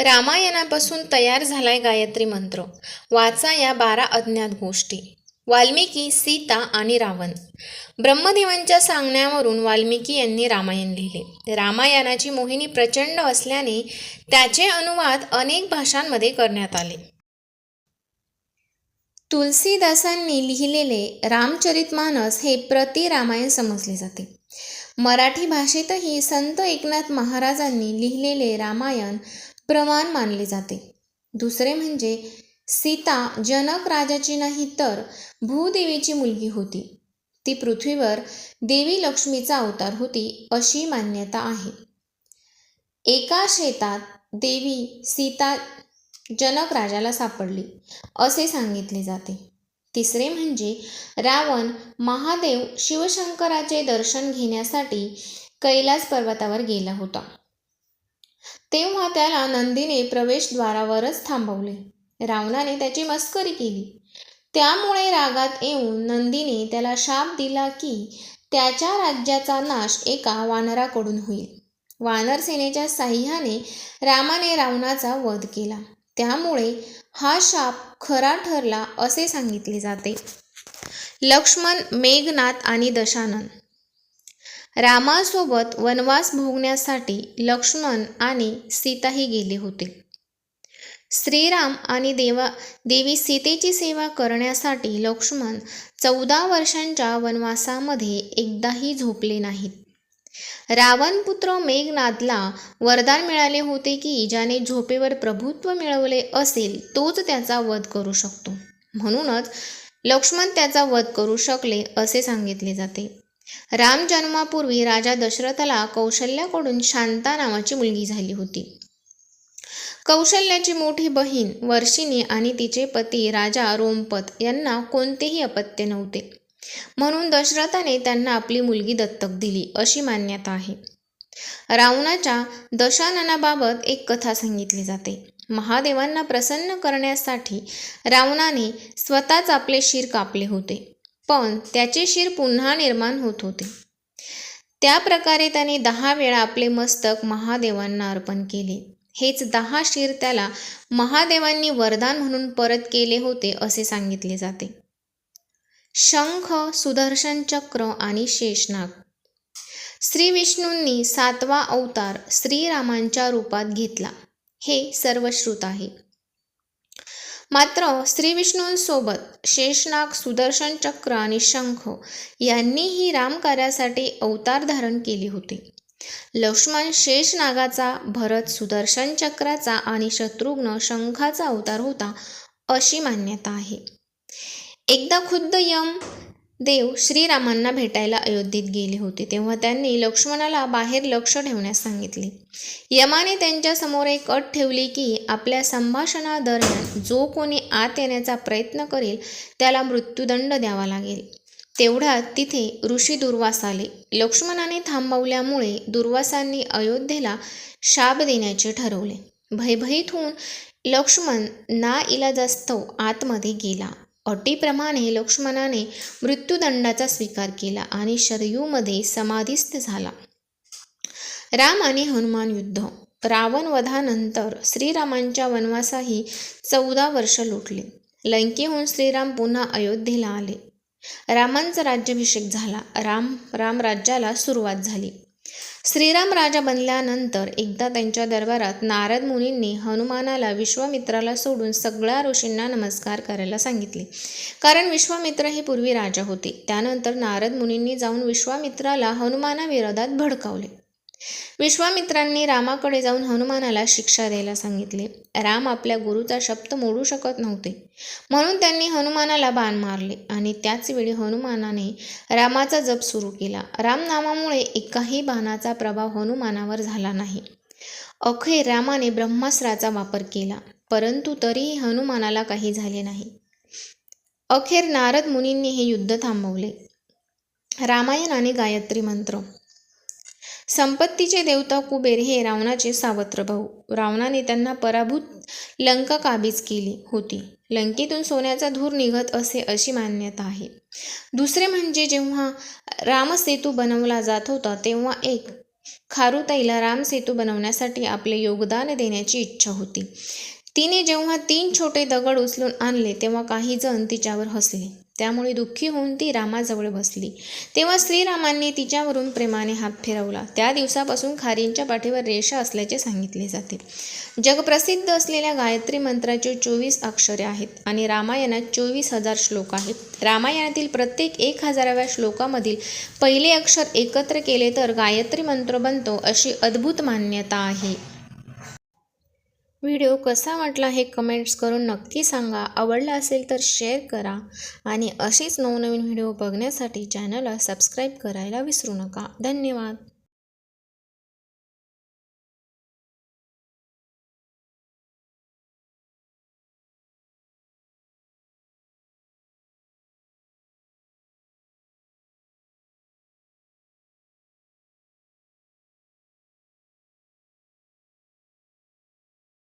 रामायणापासून तयार झालाय गायत्री मंत्र. वाचा या बारा अज्ञात गोष्टी. वाल्मिकी सीता आणि रावण. ब्रह्मदेवांच्या सांगण्यावरून वाल्मिकी यांनी रामायण लिहिले. रामायणाची मोहिनी प्रचंड असल्याने त्याचे अनुवाद अनेक भाषांमध्ये करण्यात आले. तुलसीदासांनी लिहिलेले रामचरितमानस हे प्रति रामायण समजले जाते. मराठी भाषेतही संत एकनाथ महाराजांनी लिहिलेले रामायण प्रमाण मानले जाते. दुसरे म्हणजे सीता जनक राजाची नाही तर भूदेवीची मुलगी होती. ती पृथ्वीवर देवी लक्ष्मीचा अवतार होती अशी मान्यता आहे. एका शेतात देवी सीता जनक राजाला सापडली असे सांगितले जाते. तिसरे म्हणजे रावण महादेव शिवशंकराचे दर्शन घेण्यासाठी कैलास पर्वतावर गेला होता. तेव्हा त्याला नंदीने प्रवेशद्वारावरच थांबवले. रावणाने त्याची मस्करी केली. त्यामुळे रागात येऊन नंदीने त्याला शाप दिला की त्याच्या राज्याचा नाश एका वानराकडून होईल. वानर सेनेच्या साह्याने रामाने रावणाचा वध केला. त्यामुळे हा शाप खरा ठरला असे सांगितले जाते. लक्ष्मण मेघनाथ आणि दशानन रामासोबत वनवास भोगण्यासाठी लक्ष्मण आणि सीताही गेले होते. श्रीराम आणि देवा देवी सीतेची सेवा करण्यासाठी लक्ष्मण चौदा वर्षांच्या वनवासामध्ये एकदाही झोपले नाहीत. रावणपुत्र मेघनाथला वरदान मिळाले होते की ज्याने झोपेवर प्रभुत्व मिळवले असेल तोच त्याचा वध करू शकतो. म्हणूनच लक्ष्मण त्याचा वध करू शकले असे सांगितले जाते. राम जन्मापूर्वी राजा दशरथाला कौशल्याकडून शांता नावाची मुलगी झाली होती. कौशल्याची मोठी बहीण वर्षिणी आणि तिचे पती राजा रोमपत यांना कोणतेही अपत्य नव्हते. म्हणून दशरथाने त्यांना आपली मुलगी दत्तक दिली अशी मान्यता आहे. रावणाच्या दशाननाबाबत एक कथा सांगितली जाते. महादेवांना प्रसन्न करण्यासाठी रावणाने स्वतःच आपले शिर कापले होते. पण त्याचे शिर पुन्हा निर्माण होत होते. त्या प्रकारे त्याने दहा वेळा आपले मस्तक महादेवांना अर्पण केले. हेच दहा शिर त्याला महादेवांनी वरदान म्हणून परत केले होते असे सांगितले जाते. शंख सुदर्शन चक्र आणि शेषनाग. श्री विष्णूंनी सातवा अवतार श्रीरामांच्या रूपात घेतला. हे सर्वश्रुत आहे. मात्र श्रीविष्णूंसोबत शेषनाग सुदर्शन चक्र आणि शंख यांनीही रामकार्यासाठी अवतार धारण केले होते. लक्ष्मण शेषनागाचा भरत सुदर्शन चक्राचा आणि शत्रुघ्न शंखाचा अवतार होता अशी मान्यता आहे. एकदा खुद्द यम देव श्रीरामांना भेटायला अयोध्येत गेले होते तेव्हा त्यांनी लक्ष्मणाला बाहेर लक्ष ठेवण्यास सांगितले. यमाने त्यांच्यासमोर एक अट ठेवली की आपल्या संभाषणादरम्यान जो कोणी आत येण्याचा प्रयत्न करेल त्याला मृत्यूदंड द्यावा लागेल. तेवढ्यात तिथे ऋषी दुर्वास आले. लक्ष्मणाने थांबवल्यामुळे दुर्वासांनी अयोध्येला शाप देण्याचे ठरवले. भयभीत होऊन लक्ष्मण ना इलाजास्तव आतमध्ये गेला. अटीप्रमाणे लक्ष्मणाने मृत्यूदंडाचा स्वीकार केला आणि शरयूमध्ये समाधिस्थ झाला. राम आणि हनुमान युद्ध. रावण वधानंतर श्रीरामांच्या वनवासाही चौदा वर्ष लुटले. लंकेहून श्रीराम पुन्हा अयोध्येला आले. रामांचा राज्याभिषेक झाला. राम राम राज्याला सुरुवात झाली. श्रीराम राजा बनल्यानंतर एकदा त्यांच्या दरबारात नारद मुनींनी हनुमानाला विश्वामित्राला सोडून सगळ्या ऋषींना नमस्कार करायला सांगितले. कारण विश्वामित्र हे पूर्वी राजा होते. त्यानंतर नारद मुनींनी जाऊन विश्वामित्राला हनुमानाविरोधात भडकावले. विश्वामित्रांनी रामाकडे जाऊन हनुमानाला शिक्षा द्यायला सांगितले. राम आपल्या गुरुचा शब्द मोडू शकत नव्हते. म्हणून त्यांनी हनुमानाला बाण मारले आणि त्याच वेळी हनुमानाने रामाचा जप सुरू केला. रामनामामुळे एकाही बाणाचा प्रभाव हनुमानावर झाला नाही. अखेर रामाने ब्रह्मास्त्राचा वापर केला परंतु तरीही हनुमानाला काही झाले नाही. अखेर नारद मुनींनी हे युद्ध थांबवले. रामायण आणि गायत्री मंत्र संपत्तीचे देवता कुबेर हे रावणाचे सावत्र भाऊ रावणाने त्यांना पराभूत लंका काबीज केली होती. लंकेतून सोन्याचा धूर निघत असे अशी मान्यता आहे. दुसरे म्हणजे जेव्हा रामसेतू बनवला जात होता तेव्हा एक खारुताईला रामसेतू बनवण्यासाठी आपले योगदान देण्याची इच्छा होती. तिने जेव्हा तीन छोटे दगड उचलून आणले तेव्हा काही जण तिच्यावर हसले. त्यामुळे दुःखी होऊन ती रामाजवळ बसली. तेव्हा श्रीरामांनी तिच्यावरून प्रेमाने हात फिरवला. त्या दिवसापासून खारींच्या पाठीवर रेषा असल्याचे सांगितले जाते. जगप्रसिद्ध असलेल्या गायत्री मंत्राचे चोवीस अक्षरे आहेत आणि रामायणात चोवीस हजार श्लोक आहेत. रामायणातील प्रत्येक एक हजाराव्या श्लोकामधील पहिले अक्षर एकत्र केले तर गायत्री मंत्र बनतो अशी अद्भुत मान्यता आहे. व्हिडिओ कसा वाटला हे कमेंट्स करून नक्की सांगा. आवडला असेल तर शेअर करा आणि असेच नवनवीन व्हिडिओ बघण्यासाठी चॅनलला सबस्क्राईब करायला विसरू नका. धन्यवाद.